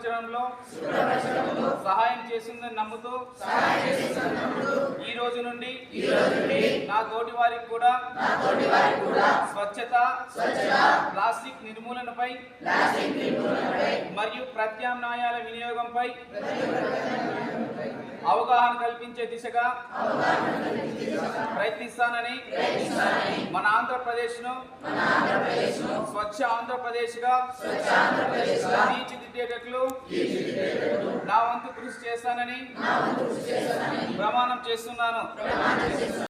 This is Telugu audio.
శుభ్రపరచడంలో సహాయం చేసిందని నమ్ముతూ ఈ రోజు నుండి నా తోటి వారికి కూడా స్వచ్ఛత ప్లాస్టిక్ నిర్మూలనపై మరియు ప్రత్యామ్నాయాల వినియోగంపై అవగాహన కల్పించే దిశగా ప్రయత్నిస్తానని మన ఆంధ్రప్రదేశ్ను స్వచ్ఛ ఆంధ్రప్రదేశ్గా వంతు కృషి చేస్తానని ప్రమాణం చేస్తున్నాను.